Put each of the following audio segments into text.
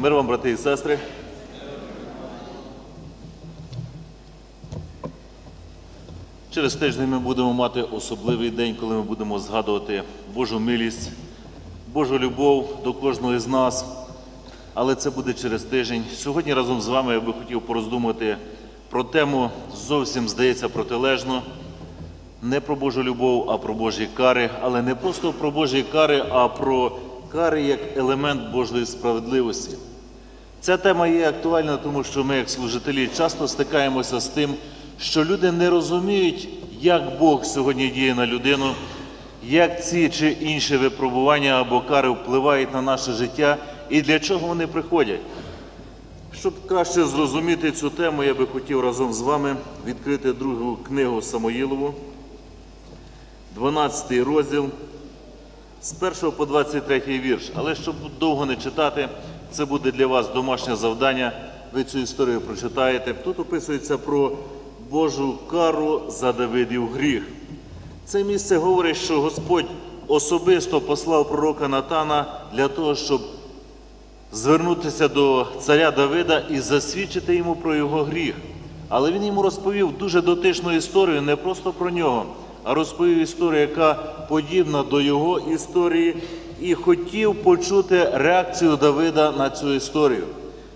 Мир вам, брати і сестри. Через тиждень ми будемо мати особливий день, коли ми будемо згадувати Божу милість, Божу любов до кожного з нас. Але це буде через тиждень. Сьогодні разом з вами я би хотів пороздумати про тему зовсім здається протилежно. Не про Божу любов, а про Божі кари, але не просто про Божі кари, а про кари як елемент Божої справедливості. Ця тема є актуальна, тому що ми, як служителі, часто стикаємося з тим, що люди не розуміють, як Бог сьогодні діє на людину, як ці чи інші випробування або кари впливають на наше життя і для чого вони приходять. Щоб краще зрозуміти цю тему, я би хотів разом з вами відкрити другу книгу Самоїлову, 12 розділ, з 1 по 23 вірш. Але щоб довго не читати, це буде для вас домашнє завдання. Ви цю історію прочитаєте. Тут описується про Божу кару за Давидів гріх. Це місце говорить, що Господь особисто послав пророка Натана для того, щоб звернутися до царя Давида і засвідчити йому про його гріх. Але він йому розповів дуже дотичну історію, не просто про нього, а розповів історію, яка подібна до його історії, і хотів почути реакцію Давида на цю історію.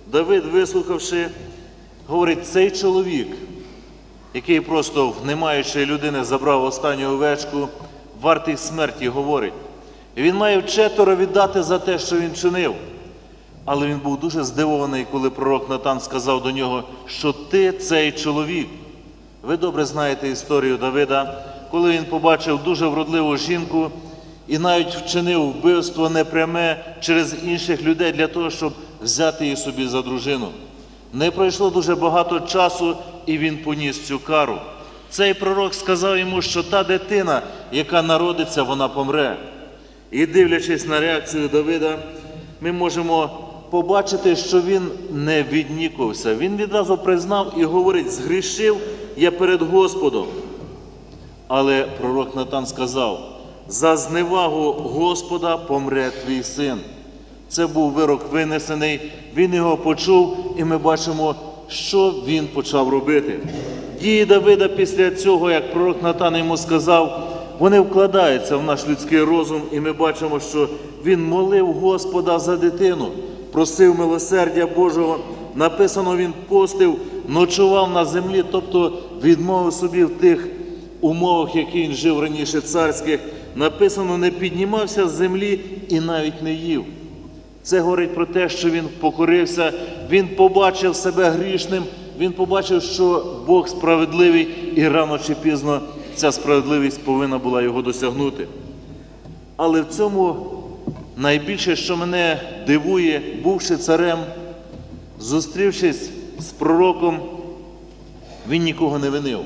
Давид, вислухавши, говорить, цей чоловік, який просто, не маючи людини, забрав останню овечку, вартий смерті, говорить. І він має четверо віддати за те, що він чинив. Але він був дуже здивований, коли пророк Натан сказав до нього, що ти цей чоловік. Ви добре знаєте історію Давида, коли він побачив дуже вродливу жінку і навіть вчинив вбивство непряме через інших людей для того, щоб взяти її собі за дружину. Не пройшло дуже багато часу, і він поніс цю кару. Цей пророк сказав йому, що та дитина, яка народиться, вона помре. І дивлячись на реакцію Давида, ми можемо побачити, що він не віднікувався. Він відразу признав і говорить: згрішив я перед Господом. Але пророк Натан сказав: за зневагу Господа помре твій син. Це був вирок винесений, він його почув, і ми бачимо, що він почав робити. Дії Давида після цього, як пророк Натан йому сказав, вони вкладаються в наш людський розум, і ми бачимо, що він молив Господа за дитину, просив милосердя Божого. Написано, він постив, ночував на землі, тобто відмовив собі в тих умовах, які він жив раніше царських. Написано, не піднімався з землі і навіть не їв. Це говорить про те, що він покорився, він побачив себе грішним, він побачив, що Бог справедливий, і рано чи пізно ця справедливість повинна була його досягнути. Але в цьому найбільше, що мене дивує, бувши царем, зустрівшись з пророком, він нікого не винив.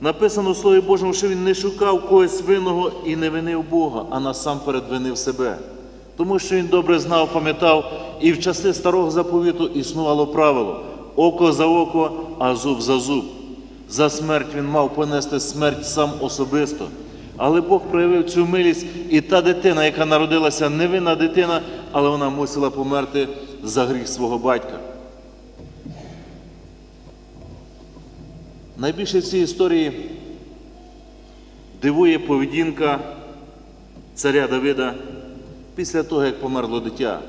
Написано в Слові Божому, що він не шукав когось винного і не винив Бога, а насамперед винив себе. Тому що він добре знав, пам'ятав, і в часи старого заповіту існувало правило око за око, а зуб за зуб. За смерть він мав понести смерть сам особисто. Але Бог проявив цю милість, і та дитина, яка народилася, невинна дитина, але вона мусила померти за гріх свого батька. Найбільше в цій історії дивує поведінка царя Давида після того, як померло дитя.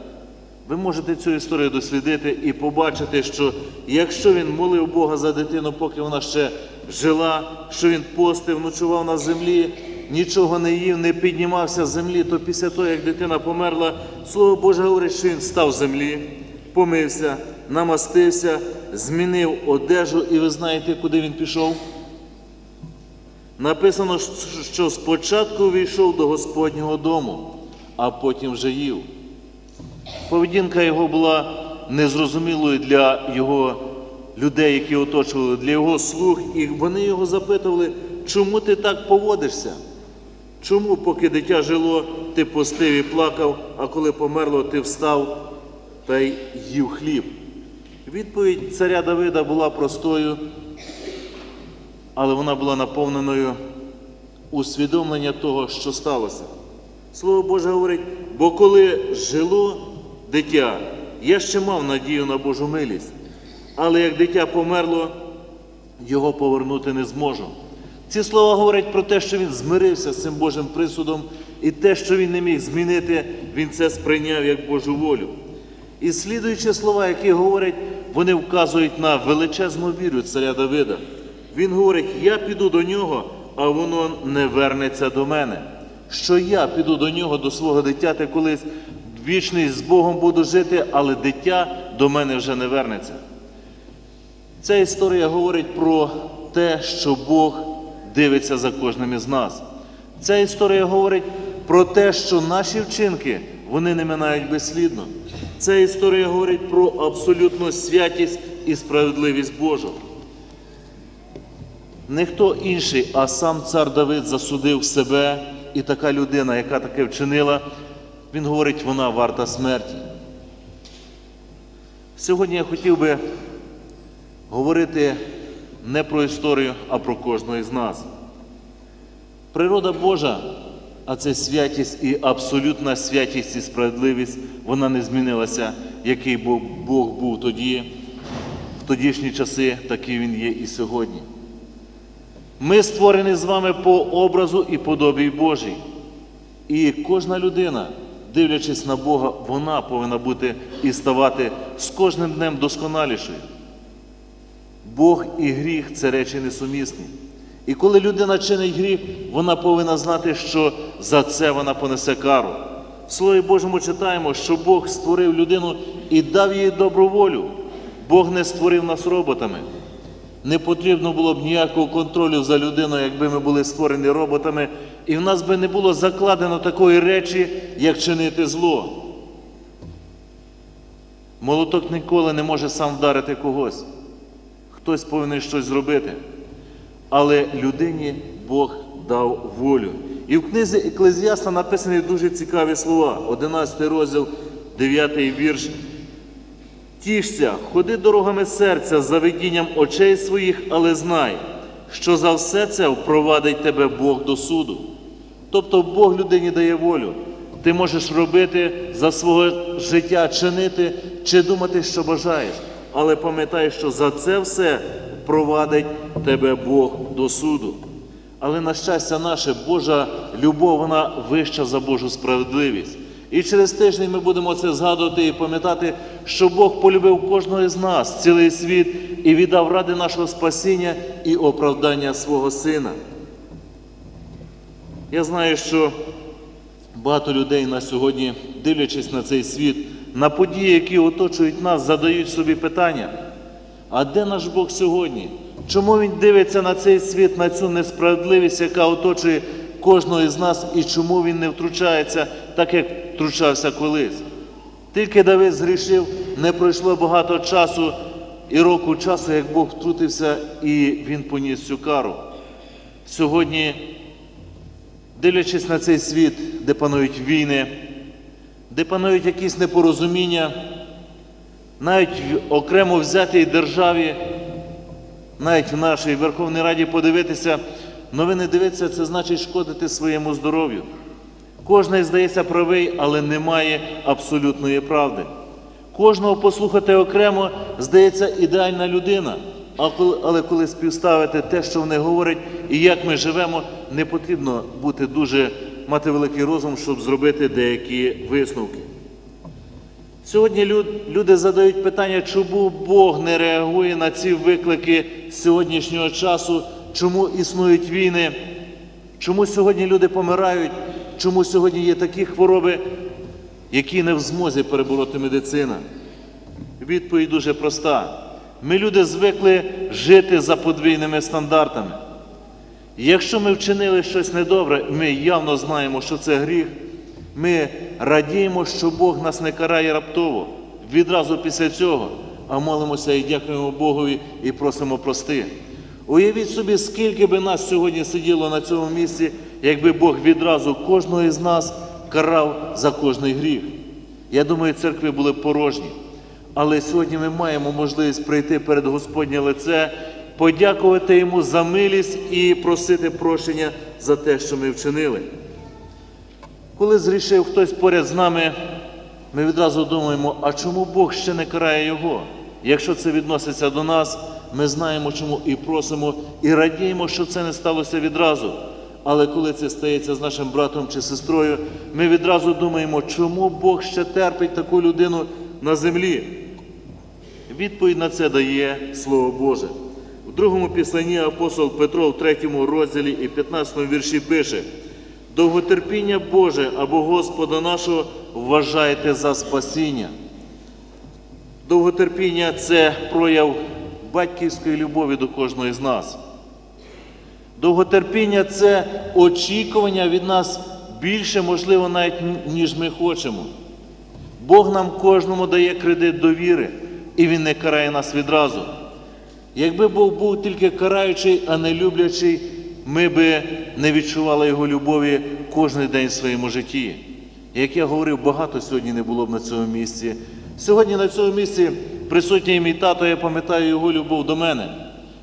Ви можете цю історію дослідити і побачити, що якщо він молив Бога за дитину, поки вона ще жила, що він постив, ночував на землі, нічого не їв, не піднімався з землі, то після того, як дитина померла, Слово Боже говорить, що він став з землі, помився, намастився, змінив одежу, і ви знаєте, куди він пішов? Написано, що спочатку війшов до Господнього дому, а потім вже їв. Поведінка його була незрозумілою для його людей, які оточували, для його слуг, і вони його запитували, чому ти так поводишся? Чому, поки дитя жило, ти постив і плакав, а коли померло, ти встав та й їв хліб? Відповідь царя Давида була простою, але вона була наповненою усвідомлення того, що сталося. Слово Боже говорить, бо коли жило дитя, я ще мав надію на Божу милість, але як дитя померло, його повернути не зможу. Ці слова говорять про те, що він змирився з цим Божим присудом, і те, що він не міг змінити, він це сприйняв як Божу волю. І слідуючі слова, які говорять, вони вказують на величезну віру царя Давида. Він говорить: Я піду до нього, а воно не вернеться до мене. Що я піду до нього, до свого дитяти колись вічність з Богом буду жити, але дитя до мене вже не вернеться. Ця історія говорить про те, що Бог дивиться за кожним із нас. Ця історія говорить про те, що наші вчинки вони не минають безслідно. Ця історія говорить про абсолютну святість і справедливість Божу. Не хто інший, а сам цар Давид засудив себе, і така людина, яка таке вчинила, він говорить, вона варта смерті. Сьогодні я хотів би говорити не про історію, а про кожного із нас. Природа Божа, а це святість і абсолютна святість і справедливість, вона не змінилася, який Бог був тоді, в тодішні часи, такий він є і сьогодні. Ми створені з вами по образу і подобі Божій. І кожна людина, дивлячись на Бога, вона повинна бути і ставати з кожним днем досконалішою. Бог і гріх це речі несумісні. І коли людина чинить гріх, вона повинна знати, що за це вона понесе кару. Слові Божому читаємо, що Бог створив людину і дав їй добру волю. Бог не створив нас роботами. Не потрібно було б ніякого контролю за людиною, якби ми були створені роботами, і в нас би не було закладено такої речі, як чинити зло. Молоток ніколи не може сам вдарити когось. Хтось повинен щось зробити. Але людині Бог дав волю. І в книзі Еклезіаста написані дуже цікаві слова. 11 розділ, 9 вірш. Тішся, ходи дорогами серця за видінням очей своїх, але знай, що за все це впровадить тебе Бог до суду. Тобто Бог людині дає волю. Ти можеш робити за свого життя, чинити чи думати, що бажаєш. Але пам'ятай, що за це все впровадить тебе Бог до суду. Але на щастя наше, Божа любов, вона вища за Божу справедливість. І через тиждень ми будемо це згадувати і пам'ятати, що Бог полюбив кожного з нас, цілий світ, і віддав ради нашого спасіння і оправдання свого Сина. Я знаю, що багато людей на сьогодні, дивлячись на цей світ, на події, які оточують нас, задають собі питання. А де наш Бог сьогодні? Чому Він дивиться на цей світ, на цю несправедливість, яка оточує кожного із нас, і чому він не втручається, так як втручався колись? Тільки Давид згрішив, не пройшло багато часу і року часу, як Бог втрутився, і він поніс цю кару. Сьогодні, дивлячись на цей світ, де панують війни, де панують якісь непорозуміння, навіть в окремо взятій державі, навіть в нашій Верховній Раді подивитися, новини дивитися, це значить шкодити своєму здоров'ю. Кожний здається правий, але немає абсолютної правди. Кожного послухати окремо здається ідеальна людина. Але коли співставити те, що вони говорять, і як ми живемо, не потрібно бути дуже мати великий розум, щоб зробити деякі висновки. Сьогодні люди задають питання, чому Бог не реагує на ці виклики сьогоднішнього часу, чому існують війни, чому сьогодні люди помирають, чому сьогодні є такі хвороби, які не в змозі перебороти медицина. Відповідь дуже проста. Ми люди звикли жити за подвійними стандартами. Якщо ми вчинили щось недобре, ми явно знаємо, що це гріх. Ми радіємо, що Бог нас не карає раптово, відразу після цього, а молимося і дякуємо Богові і просимо прости. Уявіть собі, скільки би нас сьогодні сиділо на цьому місці, якби Бог відразу кожного із нас карав за кожний гріх. Я думаю, церкви були порожні. Але сьогодні ми маємо можливість прийти перед Господнє лице, подякувати Йому за милість і просити прощення за те, що ми вчинили. Коли зрішив хтось поряд з нами, ми відразу думаємо, а чому Бог ще не карає його? Якщо це відноситься до нас, ми знаємо, чому і просимо, і радіємо, що це не сталося відразу. Але коли це стається з нашим братом чи сестрою, ми відразу думаємо, чому Бог ще терпить таку людину на землі. Відповідь на це дає Слово Боже. У другому післанні апостол Петро в третьому розділі і 15 вірші пише: довготерпіння Боже або Господа нашого вважайте за спасіння. Довготерпіння це прояв батьківської любові до кожного з нас. Довготерпіння це очікування від нас більше, можливо, навіть ніж ми хочемо. Бог нам кожному дає кредит довіри, і Він не карає нас відразу. Якби Бог був тільки караючий, а не люблячий, ми би не відчували Його любові кожен день в своєму житті. Як я говорив, багато сьогодні не було б на цьому місці. Сьогодні на цьому місці присутній мій тато, я пам'ятаю його любов до мене.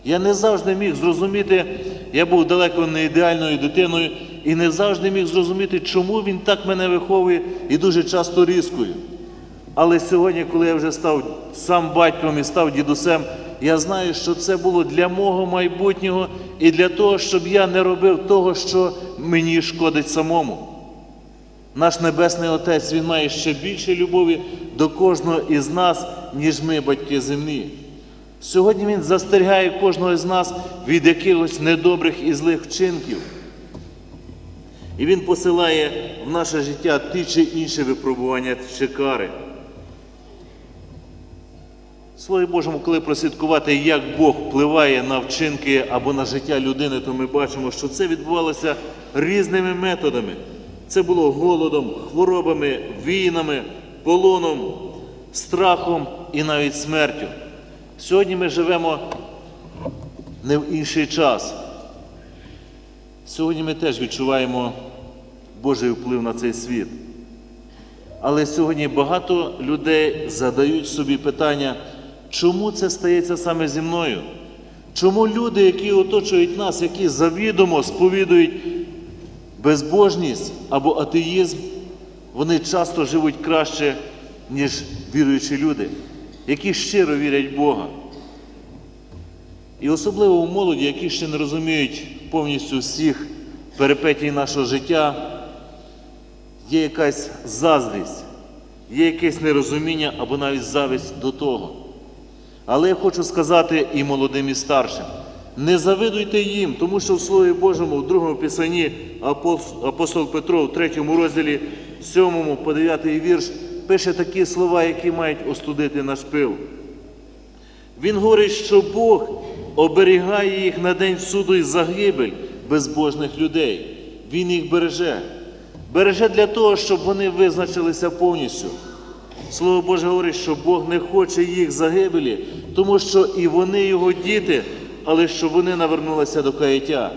Я не завжди міг зрозуміти, я був далеко не ідеальною дитиною і не завжди міг зрозуміти, чому він так мене виховує і дуже часто різкою. Але сьогодні, коли я вже став сам батьком і став дідусем, я знаю, що це було для мого майбутнього і для того, щоб я не робив того, що мені шкодить самому. Наш Небесний Отець Він має ще більше любові до кожного із нас, ніж ми, батьки землі. Сьогодні Він застерігає кожного з нас від якихось недобрих і злих вчинків. І Він посилає в наше життя ті чи інші випробування чи кари. Слові Божому, коли прослідкувати, як Бог впливає на вчинки або на життя людини, то ми бачимо, що це відбувалося різними методами. Це було голодом, хворобами, війнами, полоном, страхом і навіть смертю. Сьогодні ми живемо не в інший час. Сьогодні ми теж відчуваємо Божий вплив на цей світ. Але сьогодні багато людей задають собі питання, чому це стається саме зі мною? Чому люди, які оточують нас, які завідомо сповідують безбожність або атеїзм, вони часто живуть краще, ніж віруючі люди, які щиро вірять в Бога. І особливо у молоді, які ще не розуміють повністю всіх перипетій нашого життя, є якась заздрість, є якесь нерозуміння або навіть зависть до того. Але я хочу сказати і молодим, і старшим. Не завидуйте їм, тому що в Слові Божому, в другому писанні апостол Петро, в третьому розділі, 7 по 9 вірш, пише такі слова, які мають остудити наш пил. Він говорить, що Бог оберігає їх на день суду і загибель безбожних людей. Він їх береже. Береже для того, щоб вони визначилися повністю. Слово Боже говорить, що Бог не хоче їх загибелі, тому що і вони його діти, але щоб вони навернулися до каяття.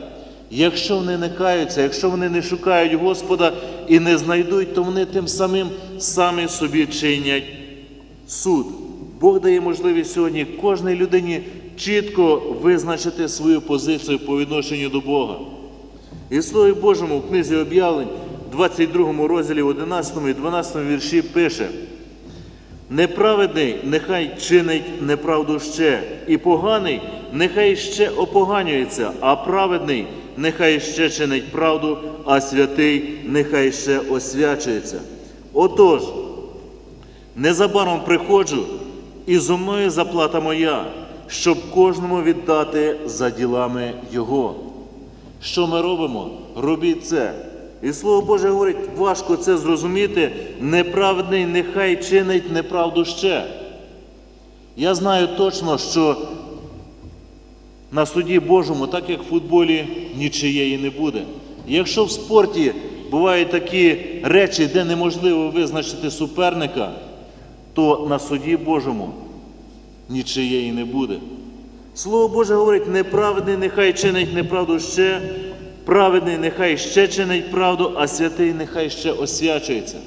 Якщо вони не каються, якщо вони не шукають Господа і не знайдуть, то вони тим самим самі собі чинять суд. Бог дає можливість сьогодні кожній людині чітко визначити свою позицію по відношенню до Бога. І в Слові Божому в книзі об'явлень, 22 розділі 11 і 12 вірші пише. Неправедний нехай чинить неправду ще, і поганий нехай ще опоганюється, а праведний нехай ще чинить правду, а святий нехай ще освячується. Отож, незабаром приходжу, і зо мною заплата моя, щоб кожному віддати за ділами Його. Що ми робимо? Робіть це. І Слово Боже говорить, важко це зрозуміти, неправедний нехай чинить неправду ще. Я знаю точно, що на суді Божому, так як в футболі, нічиєї не буде. Якщо в спорті бувають такі речі, де неможливо визначити суперника, то на суді Божому нічиєї не буде. Слово Боже говорить, неправедний нехай чинить неправду ще, праведний нехай ще чинить правду, а святий нехай ще освячується.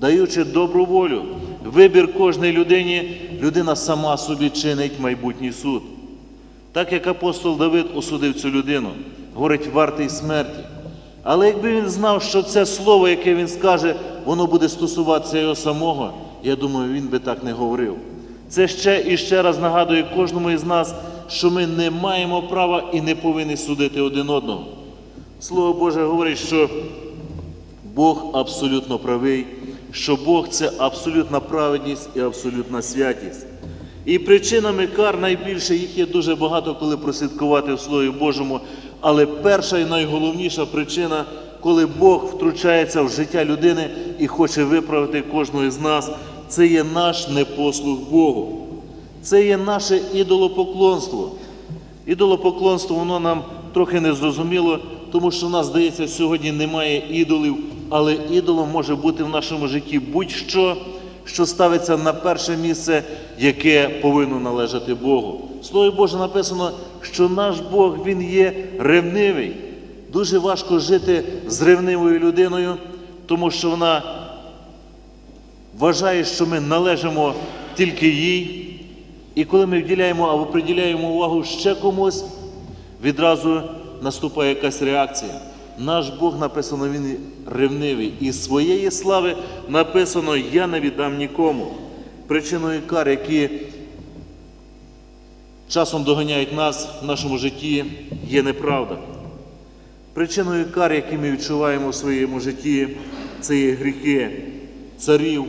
Даючи добру волю, вибір кожній людині, людина сама собі чинить майбутній суд. Так як апостол Давид осудив цю людину, говорить, вартий смерті. Але якби він знав, що це слово, яке він скаже, воно буде стосуватися його самого, я думаю, він би так не говорив. Це ще і ще раз нагадує кожному із нас, що ми не маємо права і не повинні судити один одного. Слово Боже говорить, що Бог абсолютно правий, що Бог це абсолютна праведність і абсолютна святість. І причинами кар найбільше їх є дуже багато, коли прослідкувати в Слові Божому. Але перша і найголовніша причина, коли Бог втручається в життя людини і хоче виправити кожного із нас, це є наш непослух Богу. Це є наше ідолопоклонство. Ідолопоклонство, воно нам трохи не зрозуміло, тому що в нас, здається, сьогодні немає ідолів, але ідолом може бути в нашому житті будь-що, що ставиться на перше місце, яке повинно належати Богу. В Слові Боже написано, що наш Бог Він є ревнивий. Дуже важко жити з ревнивою людиною, тому що вона вважає, що ми належимо тільки їй. І коли ми вділяємо або приділяємо увагу ще комусь, відразу наступає якась реакція. Наш Бог написано, Він ревнивий. І своєї слави написано Я не віддам нікому. Причиною кар, які часом доганяють нас в нашому житті, є неправда. Причиною кар, які ми відчуваємо в своєму житті, це є гріхи царів,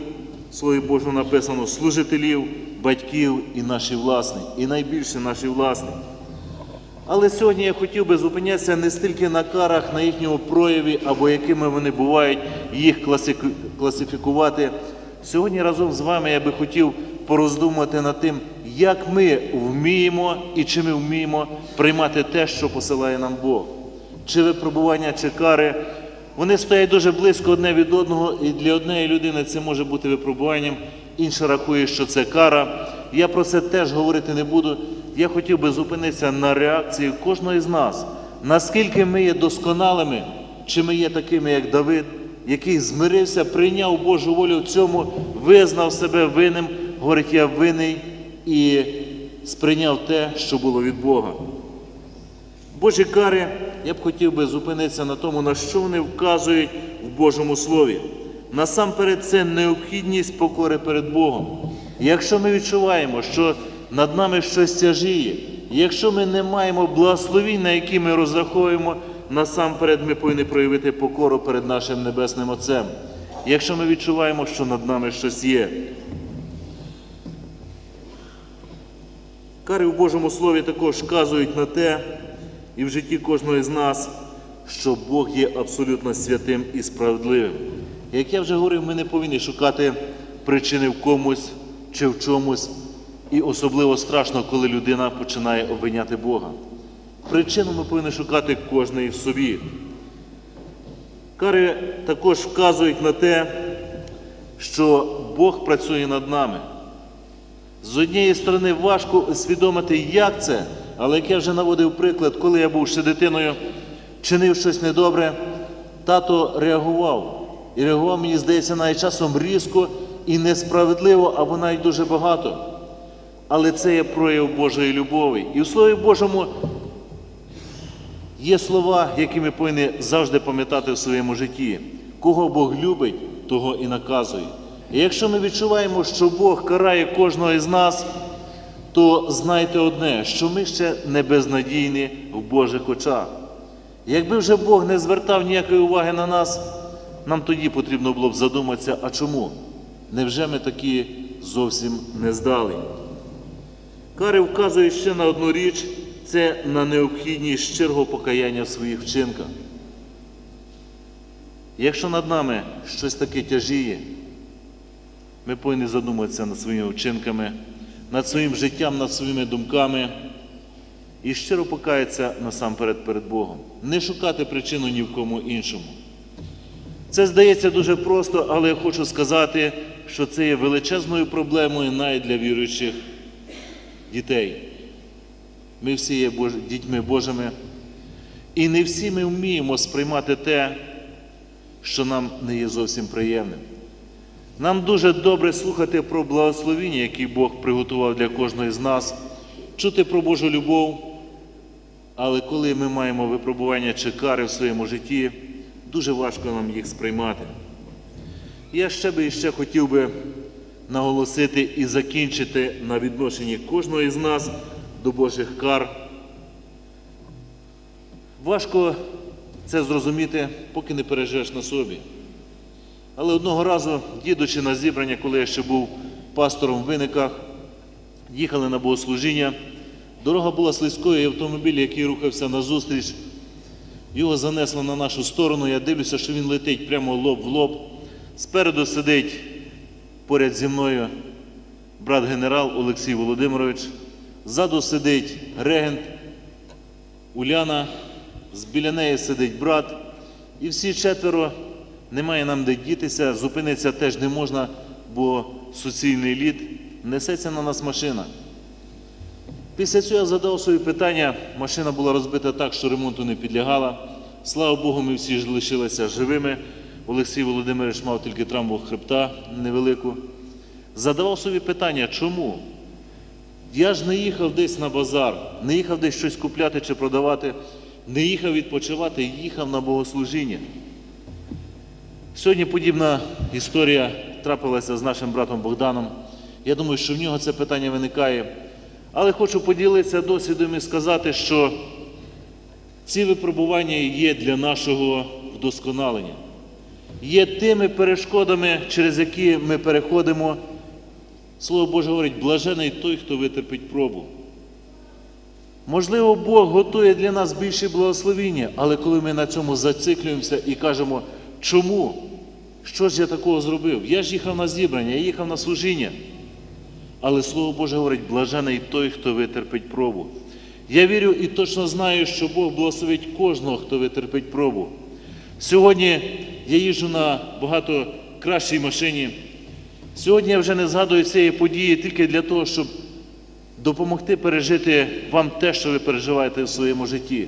Слові Божому написано, служителів, батьків і наші власні, і найбільше наші власні. Але сьогодні я хотів би зупинятися не стільки на карах, на їхньому прояві або якими вони бувають, їх класифікувати. Сьогодні разом з вами я би хотів пороздумати над тим, як ми вміємо і чи ми вміємо приймати те, що посилає нам Бог. Чи випробування, чи кари. Вони стоять дуже близько одне від одного, і для однієї людини це може бути випробуванням, інша рахує, що це кара. Я про це теж говорити не буду. Я хотів би зупинитися на реакції кожного з нас. Наскільки ми є досконалими, чи ми є такими, як Давид, який змирився, прийняв Божу волю в цьому, визнав себе винним, говорить, я винний і сприйняв те, що було від Бога. Божі кари, я б хотів би зупинитися на тому, на що вони вказують в Божому Слові. Насамперед, це необхідність покори перед Богом. Якщо ми відчуваємо, що над нами щось тяжіє, якщо ми не маємо благословінь, на які ми розраховуємо, насамперед ми повинні проявити покору перед нашим Небесним Отцем. Якщо ми відчуваємо, що над нами щось є, Кари в Божому Слові також вказують на те, і в житті кожного з нас, що Бог є абсолютно святим і справедливим. Як я вже говорив, ми не повинні шукати причини в комусь чи в чомусь, і особливо страшно, коли людина починає обвиняти Бога. Причину ми повинні шукати кожний в собі. Кари також вказують на те, що Бог працює над нами. З однієї сторони, важко усвідомити, як це, але як я вже наводив приклад, коли я був ще дитиною, чинив щось недобре, тато реагував. І реагував, мені здається, навіть часом різко і несправедливо, або навіть дуже багато. Але це є прояв Божої любові. І в Слові Божому є слова, які ми повинні завжди пам'ятати в своєму житті. Кого Бог любить, того і наказує. І якщо ми відчуваємо, що Бог карає кожного із нас, то знайте одне, що ми ще не безнадійні в Божих очах. Якби вже Бог не звертав ніякої уваги на нас, нам тоді потрібно було б задуматися, а чому? Невже ми такі зовсім не здали? Кари вказують ще на одну річ це на необхідність щирого покаяння в своїх вчинках. Якщо над нами щось таке тяжіє, ми повинні задуматися над своїми вчинками, над своїм життям, над своїми думками і щиро покаятися насамперед перед Богом. Не шукати причину ні в кому іншому. Це здається дуже просто, але я хочу сказати, що це є величезною проблемою навіть для віруючих дітей. Ми всі є дітьми Божими, і не всі ми вміємо сприймати те, що нам не є зовсім приємним. Нам дуже добре слухати про благословіння, які Бог приготував для кожного з нас, чути про Божу любов. Але коли ми маємо випробування чи кари в своєму житті, дуже важко нам їх сприймати. Я ще би і ще хотів би наголосити і закінчити на відношенні кожного із нас до Божих кар. Важко це зрозуміти, поки не переживеш на собі. Але одного разу, їдучи на зібрання, коли я ще був пастором в виниках, їхали на богослужіння. Дорога була слизькою, і автомобіль, який рухався назустріч, його занесло на нашу сторону. Я дивлюся, що він летить прямо лоб в лоб. Спереду сидить поряд зі мною брат генерал Олексій Володимирович. Ззаду сидить регент Уляна, біля неї сидить брат. І всі четверо немає нам де дітися, зупинитися теж не можна, бо суцільний лід несеться на нас машина. Після цього я задав собі питання. Машина була розбита так, що ремонту не підлягала. Слава Богу, ми всі лишилися живими. Олексій Володимирович мав тільки травму хребта невелику. Задавав собі питання, чому? Я ж не їхав десь на базар, не їхав десь щось купляти чи продавати, не їхав відпочивати, їхав на богослужіння. Сьогодні подібна історія трапилася з нашим братом Богданом. Я думаю, що в нього це питання виникає. Але хочу поділитися досвідом і сказати, що ці випробування є для нашого вдосконалення, є тими перешкодами, через які ми переходимо. Слово Боже говорить, блажений той, хто витерпить пробу. Можливо, Бог готує для нас більше благословіння, але коли ми на цьому зациклюємося і кажемо, чому? Що ж я такого зробив? Я ж їхав на зібрання, я їхав на служіння. Але Слово Боже говорить, блажений той, хто витерпить пробу. Я вірю і точно знаю, що Бог благословить кожного, хто витерпить пробу. Сьогодні я їжджу на багато кращій машині. Сьогодні я вже не згадую цієї події тільки для того, щоб допомогти пережити вам те, що ви переживаєте в своєму житті.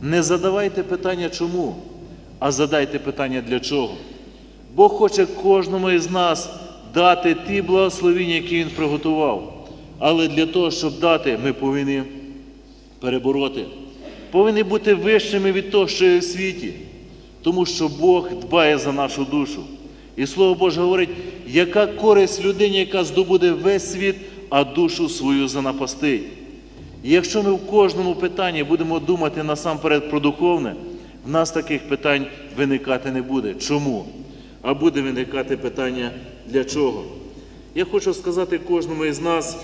Не задавайте питання чому, а задайте питання для чого. Бог хоче кожному із нас дати ті благословіння, які Він приготував. Але для того, щоб дати, ми повинні перебороти. Повинні бути вищими від того, що є в світі. Тому що Бог дбає за нашу душу. І Слово Боже говорить, яка користь людині, яка здобуде весь світ, а душу свою занапастить. І якщо ми в кожному питанні будемо думати насамперед про духовне, в нас таких питань виникати не буде. Чому? А буде виникати питання для чого? Я хочу сказати кожному із нас,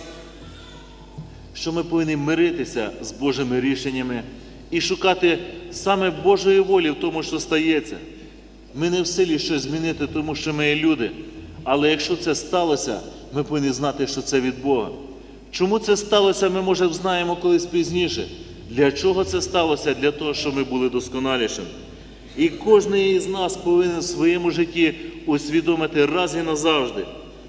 що ми повинні миритися з Божими рішеннями і шукати саме Божої волі в тому, що стається. Ми не в силі щось змінити, тому що ми є люди. Але якщо це сталося, ми повинні знати, що це від Бога. Чому це сталося, ми, може, знаємо колись пізніше. Для чого це сталося? Для того, щоб ми були досконалішими. І кожен із нас повинен в своєму житті усвідомити раз і назавжди,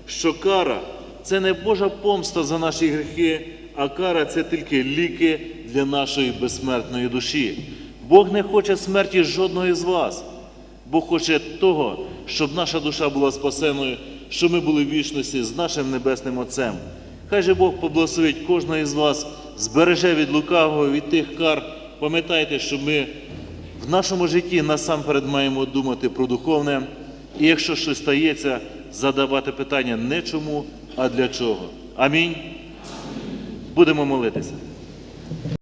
що кара це не Божа помста за наші гріхи, а кара це тільки ліки для нашої безсмертної душі. Бог не хоче смерті жодного із вас. Бог хоче того, щоб наша душа була спасеною, щоб ми були в вічності з нашим Небесним Отцем. Хай же Бог поблагословить кожного із вас, збереже від лукавого, від тих кар. Пам'ятайте, що ми в нашому житті насамперед маємо думати про духовне, і якщо щось стається, задавати питання не чому, а для чого. Амінь. Будемо молитися.